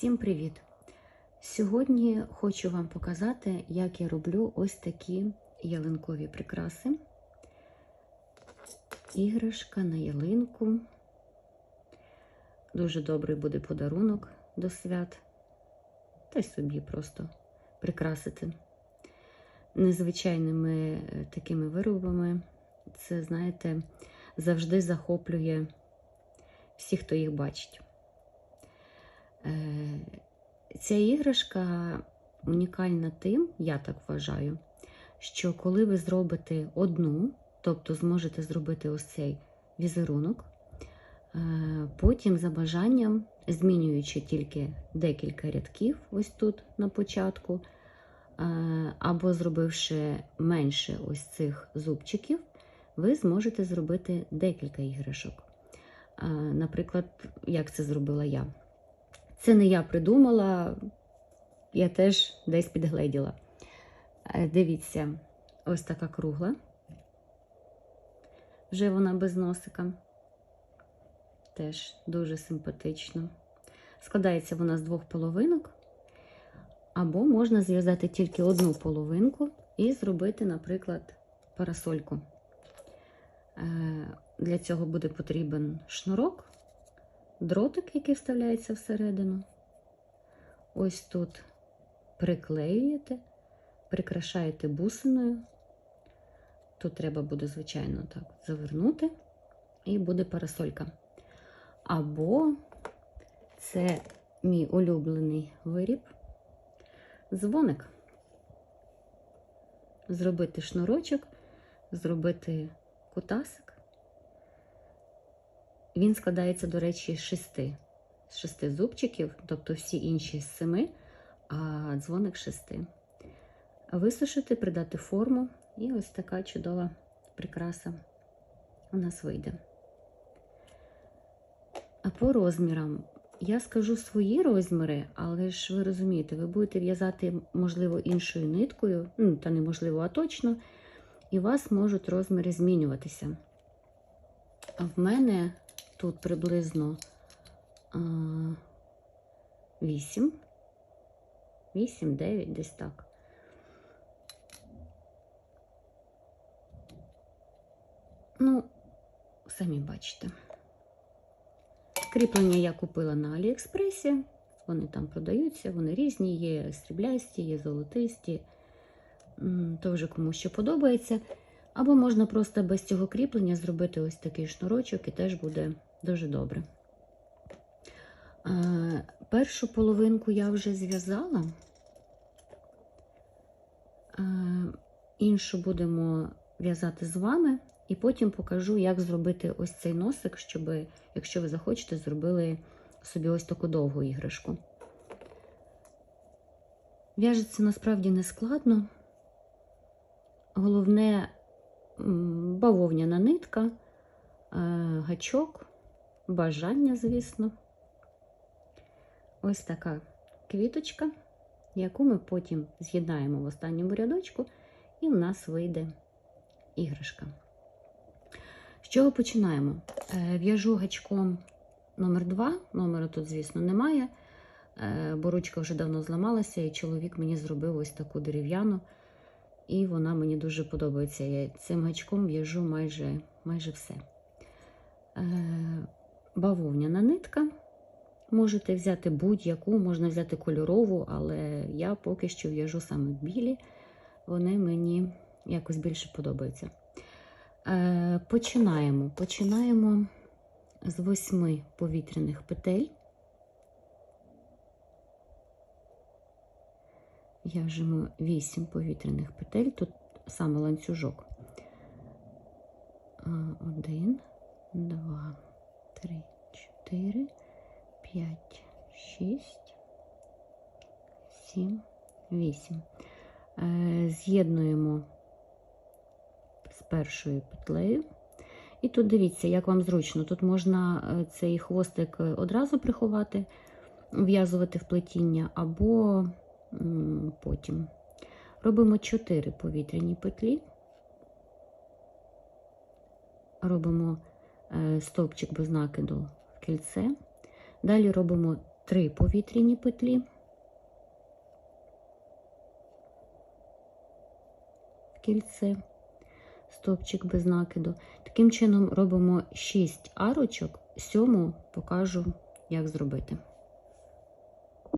Всім привіт! Сьогодні хочу вам показати, як я роблю ось такі ялинкові прикраси. Іграшка на ялинку. Дуже добрий буде подарунок до свят. Та й собі просто прикрасити незвичайними е, такими виробами. Це, знаєте, завжди захоплює всіх, хто їх бачить. Е, Ця іграшка унікальна тим, я так вважаю, що коли ви зробите одну, тобто зможете зробити ось цей візерунок, е, потім за бажанням, змінюючи тільки декілька рядків, ось тут на початку, е, або зробивши менше ось цих зубчиків, ви зможете зробити декілька іграшок. Наприклад, як це зробила я. Це не я придумала, я теж десь підгледіла. Е, Дивіться, ось така кругла. Вже вона без носика. Теж дуже симпатично. Складається вона з двох половинок. Або можна зв'язати тільки одну половинку і зробити, наприклад, парасольку. Е, Для цього буде потрібен шнурок дротик, який вставляється всередину. Ось тут приклеюєте, прикрашаєте бусиною. Тут треба буде, звичайно, так завернути, і буде парасолька. Або це мій улюблений виріб, дзвоник. Зробити шнурочок, зробити кутасик. Він складається, до речі, з шести. З шести зубчиків, тобто всі інші з семи, а дзвоник шести. Висушити, придати форму, і ось така чудова прикраса у нас вийде. А по розмірам я скажу свої розміри, але ж ви розумієте, ви будете в'язати, можливо, іншою ниткою, ну, та неможливо, а точно, і у вас можуть розміри змінюватися. А в мене тут приблизно 8, 8, 9, десь так. Ну, самі бачите. Кріплення я купила на Аліекспресі. Вони там продаються, вони різні, є сріблясті, є золотисті. То вже кому що подобається. Або можна просто без цього кріплення зробити ось такий шнурочок, і теж буде дуже добре. Е, Першу половинку я вже зв'язала, Е, іншу будемо в'язати з вами, і потім покажу, як зробити ось цей носик, щоб, якщо ви захочете, зробили собі ось таку довгу іграшку. В'яжеться насправді не складно. Головне бавовняна нитка, е, гачок, бажання, звісно. Ось така квіточка, яку ми потім з'єднаємо в останньому рядочку, і в нас вийде іграшка. З чого починаємо? Е, В'яжу гачком номер 2 номера тут, звісно, немає, е, бо ручка вже давно зламалася, і чоловік мені зробив ось таку дерев'яну, і вона мені дуже подобається. Я цим гачком в'яжу майже, майже все. Е, Бавовняна нитка. Можете взяти будь-яку, можна взяти кольорову, але я поки що в'яжу саме білі. Вони мені якось більше подобаються. Е, Починаємо. Починаємо з восьми повітряних петель. В'яжемо 8 повітряних петель, тут саме ланцюжок. Е, Один, два, 4, 5, 6, 7, 8. З'єднуємо з першою петлею. І тут дивіться, як вам зручно. Тут можна е, цей хвостик е, одразу приховати, в'язувати в плетіння, або потім. Робимо 4 повітряні петлі, робимо е, стовпчик без накиду кільце. Далі робимо 3 повітряні петлі. Кільце, стовпчик без накиду. Таким чином робимо 6 арочок, сьому покажу, як зробити.